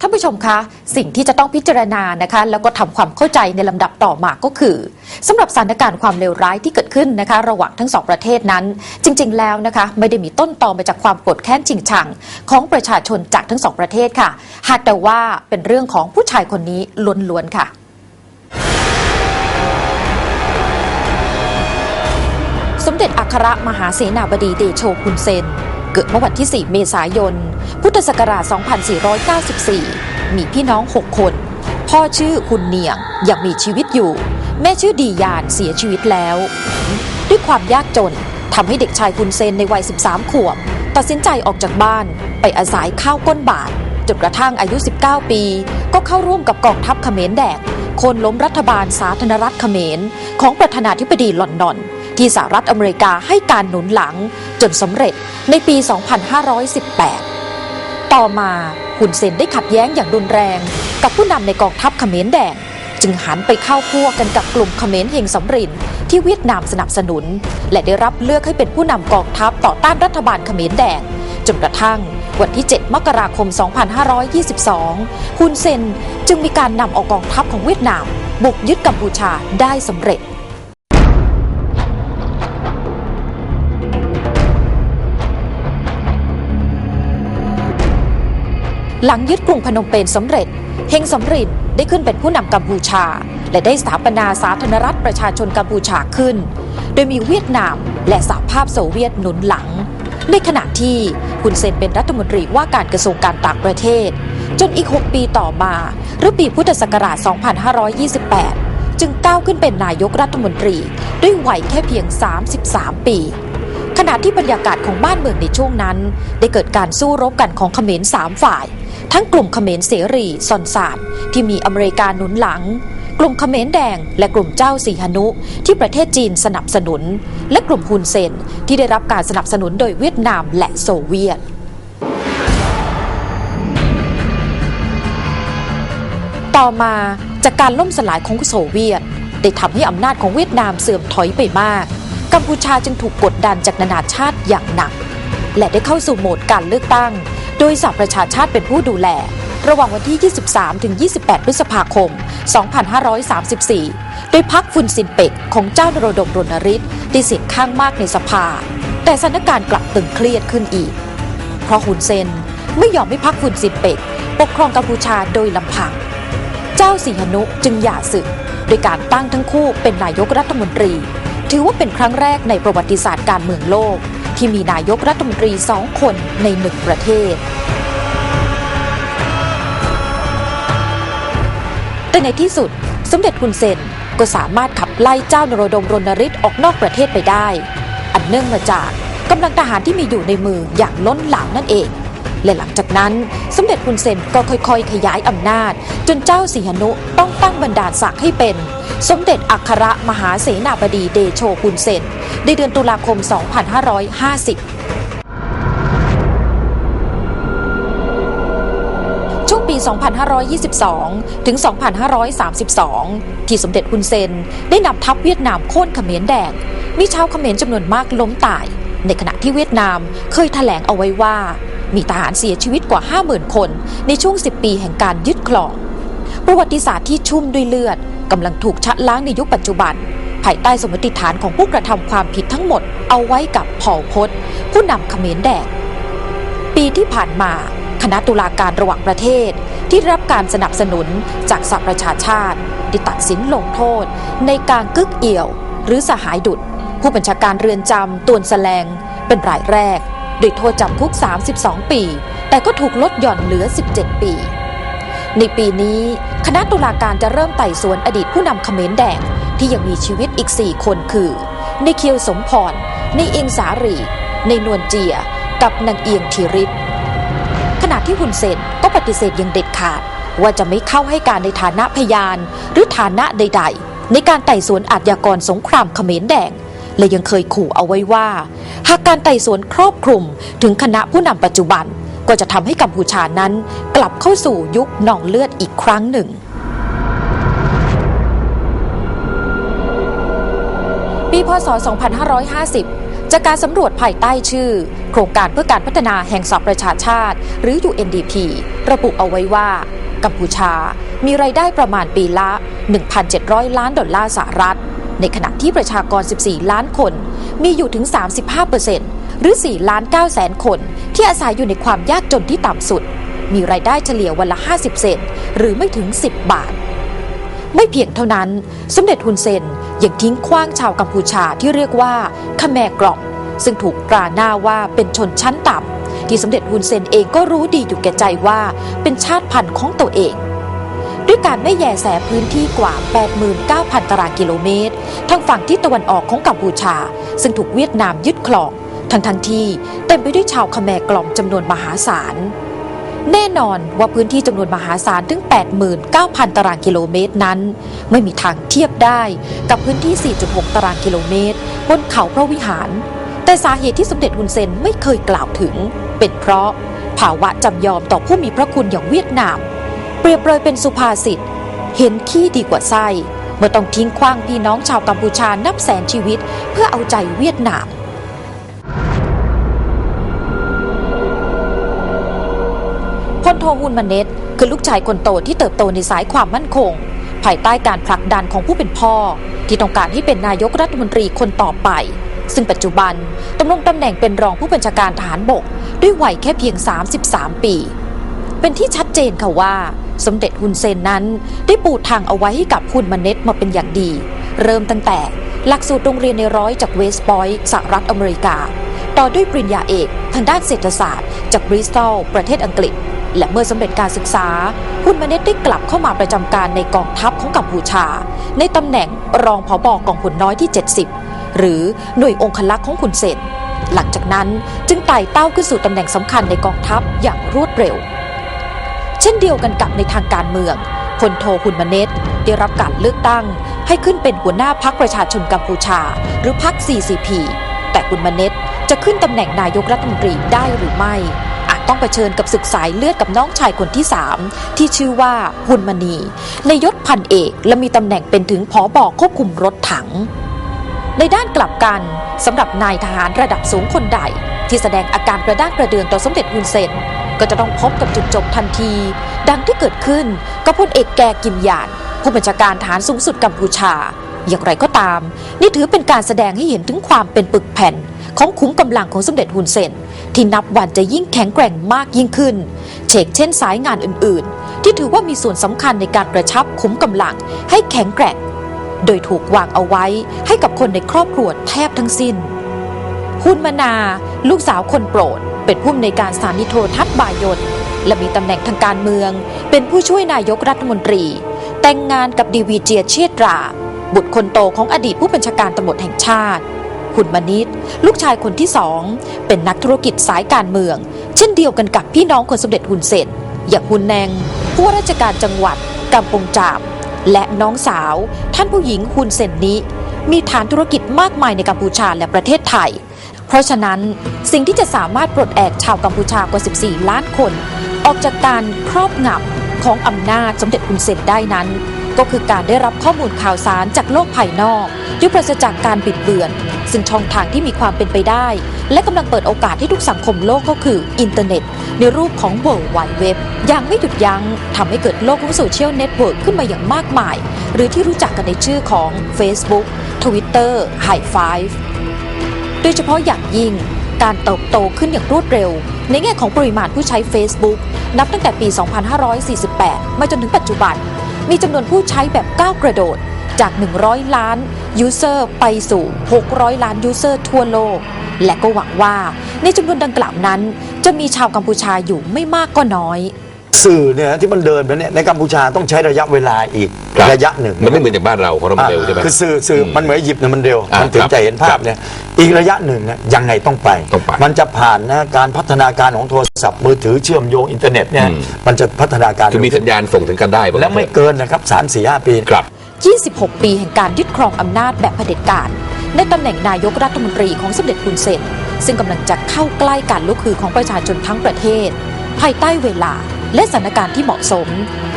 ท่านผู้ชมคะสิ่งที่จะต้องพิจารณานะคะ แล้วก็ทำความเข้าใจในลำดับต่อมาก็คือสำหรับสถานการณ์ความเลวร้ายที่เกิดขึ้นนะคะ ระหว่างทั้งสองประเทศนั้น จริง ๆ แล้วนะคะ ไม่ได้มีต้นตอมาจากความโกรธแค้นชิงชัง ของประชาชนจากทั้งสองประเทศค่ะ หากแต่ว่าเป็นเรื่องของผู้ชายคนนี้ล้วนๆค่ะสมเด็จอัครมหาเสนาบดีเดโชคุนเซน เกิดเมื่อวันที่ 4 เมษายน พุทธศักราช 2494 มีพี่น้อง 6 คน พ่อชื่อคุณเนียงยังมีชีวิตอยู่ แม่ชื่อดียานเสียชีวิตแล้ว ด้วยความยากจนทำให้เด็กชายคุณเซนในวัย 13 ขวบ ตัดสินใจออกจากบ้านไปอาศัยข้าวก้นบาทจนกระทั่งอายุ 19 ปี ก็เข้าร่วมกับกองทัพเขมรแดงโค่นล้มรัฐบาลสาธารณรัฐเขมร ของประธานาธิบดีลอนดอน ที่สหรัฐอเมริกาให้การหนุนหลังจนสำเร็จในปี 2518 ต่อมาหุนเซนได้ขัดแย้งอย่างรุนแรง กับผู้นำในกองทัพเขมรแดง จึงหันไปเข้าพวกกันกับกลุ่มเขมรเฮงสำรินที่เวียดนามสนับสนุน และได้รับเลือกให้เป็นผู้นำกองทัพต่อต้านรัฐบาลเขมรแดงจนกระทั่งวันที่ 7 มกราคม 2522 ฮุนเซนจึงมีการนำเอากองทัพของเวียดนาม บุกยึดกัมพูชาได้สำเร็จ หลังยึดกรุงพนมเปญสำเร็จ เฮงสำรินได้ขึ้นเป็นผู้นำกัมพูชา และได้สถาปนาสาธารณรัฐประชาชนกัมพูชาขึ้น โดยมีเวียดนามและสหภาพโซเวียตหนุนหลัง ในขณะที่คุณเซนเป็นรัฐมนตรีว่าการกระทรวงการต่างประเทศ จนอีก 6 ปีต่อมาหรือปีพุทธศักราช 2528 จึงก้าวขึ้นเป็นนายกรัฐมนตรี ด้วยวัยแค่เพียง 33 ปีขณะที่บรรยากาศของบ้านเมืองในช่วงนั้น ได้เกิดการสู้รบกันของเขมรสามฝ่าย ทั้งกลุ่มเขมรเสรีซอนซานที่มีอเมริกาหนุนหลัง กลุ่มเขมรแดง และกลุ่มเจ้าสีหนุ ที่ประเทศจีนสนับสนุน และกลุ่มฮุนเซนที่ได้รับการสนับสนุนโดยเวียดนามและโซเวียตต่อมาจากการล่มสลายของโซเวียต ได้ทำให้อำนาจของเวียดนามเสื่อมถอยไปมาก กัมพูชาจึงถูกกดดันจากนานาชาติอย่างหนัก และได้เข้าสู่โหมดการเลือกตั้ง โดยสหประชาชาติเป็นผู้ดูแล ระหว่างวันที่ 23 ถึง 28 พฤษภาคม 2534 โดยพักฟุนซินเปกของเจ้านโรดมรณฤทธิ์ได้เสียงข้างมากในสภา แต่สถานการณ์กลับตึงเครียดขึ้นอีก เพราะฮุนเซนไม่ยอมให้พักฟุนซินเปกปกครองกัมพูชาโดยลำพัง เจ้าสีหนุจึงหย่าศึก โดยการตั้งทั้งคู่เป็นนายกรัฐมนตรี ถือว่าเป็นครั้งแรกในประวัติศาสตร์การเมืองโลก ที่มีนายกรัฐมนตรีสองคนในหนึ่งประเทศ แต่ในที่สุดสมเด็จคุนเซนก็สามารถขับไล่เจ้านโรดมรณฤทธิ์ออกนอกประเทศไปได้ อันเนื่องมาจากกำลังทหารที่มีอยู่ในมืออย่างล้นหลามนั่นเอง และหลังจากนั้น สมเด็จฮุนเซนก็ค่อยๆ ขยายอำนาจ จนเจ้าสีหนุต้องตั้งบรรดาศักดิ์ให้เป็น สมเด็จอัครมหาเสนาบดีเดโชฮุนเซนในเดือนตุลาคม 2550ช่วงปี 2522 ถึง 2532 ที่สมเด็จฮุนเซนได้นำทัพเวียดนามโค่นเขมรแดง มีชาวเขมรจำนวนมากล้มตาย ในขณะที่เวียดนามเคยแถลงเอาไว้ว่า มีทหารเสียชีวิตกว่า 50,000 คน ในช่วง 10 ปีแห่งการยึดครอง ประวัติศาสตร์ที่ชุ่มด้วยเลือดกำลังถูกชะล้างในยุคปัจจุบัน ภายใต้สมมติฐานของผู้กระทำความผิดทั้งหมดเอาไว้กับพอลพศผู้นำเขมรแดงปีที่ผ่านมาคณะตุลาการระหว่างประเทศที่รับการสนับสนุนจากสหประชาชาติได้ตัดสินลงโทษ ในการกึกเอี่ยว หรือสหายดุดผู้บัญชาการเรือนจำตวนแสลงเป็นรายแรก โดยโทษจำคุก 32 ปี แต่ก็ถูกลดหย่อนเหลือ 17 ปี ในปีนี้คณะตุลาการจะเริ่มไต่สวนอดีตผู้นำเขมรแดงที่ยังมีชีวิตอีก 4 คนคือ ในเคียวสมพร ในเอียงสารี ในนวลเจีย กับนางเอียงธีริศขณะที่ฮุนเซนก็ปฏิเสธอย่างเด็ดขาด ว่าจะไม่เข้าให้การในฐานะพยาน หรือฐานะใด ๆ ในการไต่สวนอาชญากรสงครามเขมรแดง และยังเคยขู่เอาไว้ว่า หากการไต่สวนครอบคลุมถึงคณะผู้นำปัจจุบันก็จะทำให้กัมพูชานั้น กลับเข้าสู่ยุคหนองเลือดอีกครั้งหนึ่ง ปีพศ 2550 จากการสำรวจภายใต้ชื่อ โครงการเพื่อการพัฒนาแห่งสหประชาชาติ หรือ UNDP ระบุเอาไว้ว่า กัมพูชามีรายได้ประมาณปีละ 1,700 ล้านดอลลาร์สหรัฐ ในขณะที่ประชากร 14 ล้านคน มีอยู่ถึง 35%หรือ 4 ล้าน9แสนคน ที่อาศัยอยู่ในความยากจนที่ต่ำสุด มีรายได้เฉลี่ยวันละ 50 เซนต์หรือไม่ถึง 10 บาท ไม่เพียงเท่านั้น สมเด็จฮุนเซนยังทิ้งขว้างชาวกัมพูชาที่เรียกว่าขแมกรอมซึ่งถูกตราหน้าว่าเป็นชนชั้นต่ำที่สมเด็จฮุนเซนเองก็รู้ดีอยู่แก่ใจว่าเป็นชาติพันธุ์ของตัวเอง ด้วยการไม่แยแสพื้นที่กว่า 89,000 ตารางกิโลเมตร ทางฝั่งที่ตะวันออกของกัมพูชา ซึ่งถูกเวียดนามยึดครอง ทั้งทันที่เต็มไปด้วยชาวขแมกล่อมจำนวนมหาศาล แน่นอนว่าพื้นที่จำนวนมหาศาลถึง 89,000 ตารางกิโลเมตรนั้น ไม่มีทางเทียบได้กับพื้นที่ 4.6 ตารางกิโลเมตร บนเขาพระวิหาร แต่สาเหตุที่สมเด็จฮุนเซนไม่เคยกล่าวถึง เป็นเพราะภาวะจำยอมต่อผู้มีพระคุณอย่างเวียดนาม เปรียบเลยเป็นสุภาษิต เห็นขี้ดีกว่าไส้ เมื่อต้องทิ้งขว้างพี่น้องชาวกัมพูชานับแสนชีวิต เพื่อเอาใจเวียดนามพลโทฮุนมาเนตคือลูกชายคนโตที่เติบโตในสายความมั่นคง ภายใต้การผลักดันของผู้เป็นพ่อ ที่ต้องการให้เป็นนายกรัฐมนตรีคนต่อไป ซึ่งปัจจุบันดำรงตำแหน่งเป็นรองผู้บัญชาการทหารบก ด้วยวัยแค่เพียง 33 ปี เป็นที่ชัดเจนค่ะว่า สมเด็จฮุนเซนนั้น ได้ปูทางเอาไว้ให้กับฮุนมาเน็ตมาเป็นอย่างดี เริ่มตั้งแต่หลักสูตรโรงเรียนในร้อยจากเวสต์พอยต์สหรัฐอเมริกา ต่อด้วยปริญญาเอกทางด้านเศรษฐศาสตร์ จากบริสตอลประเทศอังกฤษ และเมื่อสำเร็จการศึกษาฮุนมาเน็ตได้กลับเข้ามาประจำการในกองทัพของกัมพูชา ในตำแหน่งรองผบกองพลน้อยที่ 70 หรือหน่วยองคลักษ์ของขุนเซนหลังจากนั้นจึงไต่เต้าขึ้นสู่ตำแหน่งสำคัญในกองทัพอย่างรวดเร็ว ช่นเดียวกันกับในทางการเมืองพลโทฮุนมาเนตได้รับการเลือกตั้ง ให้ขึ้นเป็นหัวหน้าพักประชาชนกัมพูชา หรือพัก CCP แต่ฮุนมาเนตจะขึ้นตำแหน่งนายกรัฐมนตรีได้หรือไม่อาจต้องเผชิญกับศึกสายเลือดกับน้องชายคนที่ 3 ที่ชื่อว่าฮุนมานีในยศพันเอกและมีตำแหน่งเป็นถึงผอบอกควบคุมรถถัง ในด้านกลับกันสำหรับนายทหารระดับสูงคนใด ที่แสดงอาการกระด้างกระเดือนต่อสมเด็จฮุนเซน ก็จะต้องพบกับจุดจบทันที ดังที่เกิดขึ้นกับพลเอกแกกิมหยาน ผู้บัญชาการฐานสูงสุดกัมพูชา อย่างไรก็ตาม นี่ถือเป็นการแสดงให้เห็นถึงความเป็นปึกแผ่น ของขุมกำลังของสมเด็จฮุนเซนที่นับวันจะยิ่งแข็งแกร่งมากยิ่งขึ้นเชกเช่นสายงานอื่น ๆ ที่ถือว่ามีส่วนสำคัญในการกระชับขุมกำลังให้แข็งแกร่ง โดยถูกวางเอาไว้ให้กับคนในครอบครัวแทบทั้งสิ้นฮุนมานา ลูกสาวคนโปรด เป็นผู้อำนวยการสถานีโทรทัศน์บายนและมีตำแหน่งทางการเมือง เป็นผู้ช่วยนายกรัฐมนตรี แต่งงานกับดีวีเจียเชษตรา บุตรคนโตของอดีตผู้บัญชาการตำรวจแห่งชาติฮุนมานิดลูกชายคนที่สองเป็นนักธุรกิจสายการเมือง เช่นเดียวกันกับพี่น้องคนสมเด็จฮุนเซนอย่างฮุนแนงผู้ว่าราชการจังหวัดกำปงจามและน้องสาว ท่านผู้หญิงฮุนเซนนี้ มีฐานธุรกิจมากมายในกัมพูชาและประเทศไทย เพราะฉะนั้นสิ่งที่จะสามารถปลดแอกชาวกัมพูชากว่า 14 ล้านคน ออกจากการครอบงำของอำนาจสมเด็จฮุนเซนได้นั้น ก็คือการได้รับข้อมูลข่าวสารจากโลกภายนอกที่ปราศจากการบิดเบือน ซึ่งช่องทางที่มีความเป็นไปได้ และกำลังเปิดโอกาสให้ทุกสังคมโลกก็คืออินเทอร์เน็ต ในรูปของ World Wide Web อย่างไม่หยุดยัง้งทำให้เกิดโลกของโซเชียลเน็ตเวิร์กขึ้นมาอย่างมากมาย หรือที่รู้จักกันในชื่อของ Facebook Twitter High Five ดยเฉพาะอย่างยิ่ง การเติบโตขึ้นอย่างรวดเร็ว ในแง่ของปริมาณผู้ใช้ Facebook นับตั้งแต่ปี 2548 มาจนถึงปัจจุบัน มีจำนวนผู้ใช้แบบก้าวกระโดดจาก 100 ล้านยูเซอร์ไปสู่ 600 ล้านยูเซอร์ทั่วโลก และก็หวังว่าในจำนวนดังกล่าวนั้น จะมีชาวกัมพูชาอยู่ไม่มากก็น้อย สื่อเนี่ยที่มันเดินไปเนี่ยในกัมพูชาต้องใช้ระยะเวลาอีกครับระยะหนึ่งมันไม่เหมือนอย่างบ้านเราของเรามันเร็วใช่ไหม คือสื่อสื่ออมมันเหมือนหยิบเนี่ยมันเร็วอ่ามันถึงครับจะเห็นภาครัพบเนี่ยอีกระยะหนึ่งเนี่ยยังไงต้องไป ต้องไปมันจะผ่านนะการพัฒนาการของโทรศัพท์มือถือเชื่อมโยงอินเทอร์เน็ตเนี่ยอืม มันจะพัฒนาการคือมีสัญญาณส่งถึงกันได้และไม่เกินนะครับสามสี่ห้าปี ครับ 26 ปีแห่งการยึดครองอำนาจแบบเผด็จการ ในตำแหน่งนายกรัฐมนตรีของสมเด็จฮุนเซน ซึ่งกำลังจะเข้าใกล้การลุกคือของประชาชนทั้งประเทศ ภายใต้เวลาและสถานการณ์ที่เหมาะสม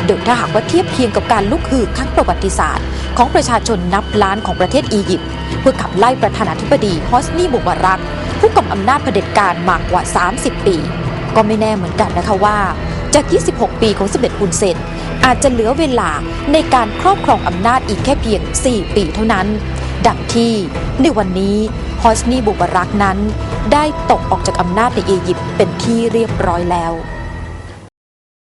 โดยถ้าหากว่าเทียบเคียงกับการลุกคือครั้งประวัติศาสตร์ ของประชาชนนับล้านของประเทศอียิปต์เพื่อขับไล่ประธานาธิบดีฮอสนีมูบารัก ผู้กำอำนาจเผด็จการมากกว่า 30 ปี ก็ไม่แน่เหมือนกันนะคะว่า จาก 26 ปีของสมเด็จฮุนเซนอาจจะเหลือเวลาในการครอบครองอำนาจอีกแค่เพียง 4 ปีเท่านั้น ดังที่ในวันนี้ ฮอสนีบุบรักนั้น ได้ตกออกจากอำนาจในอียิปต์เป็นที่เรียบร้อยแล้ว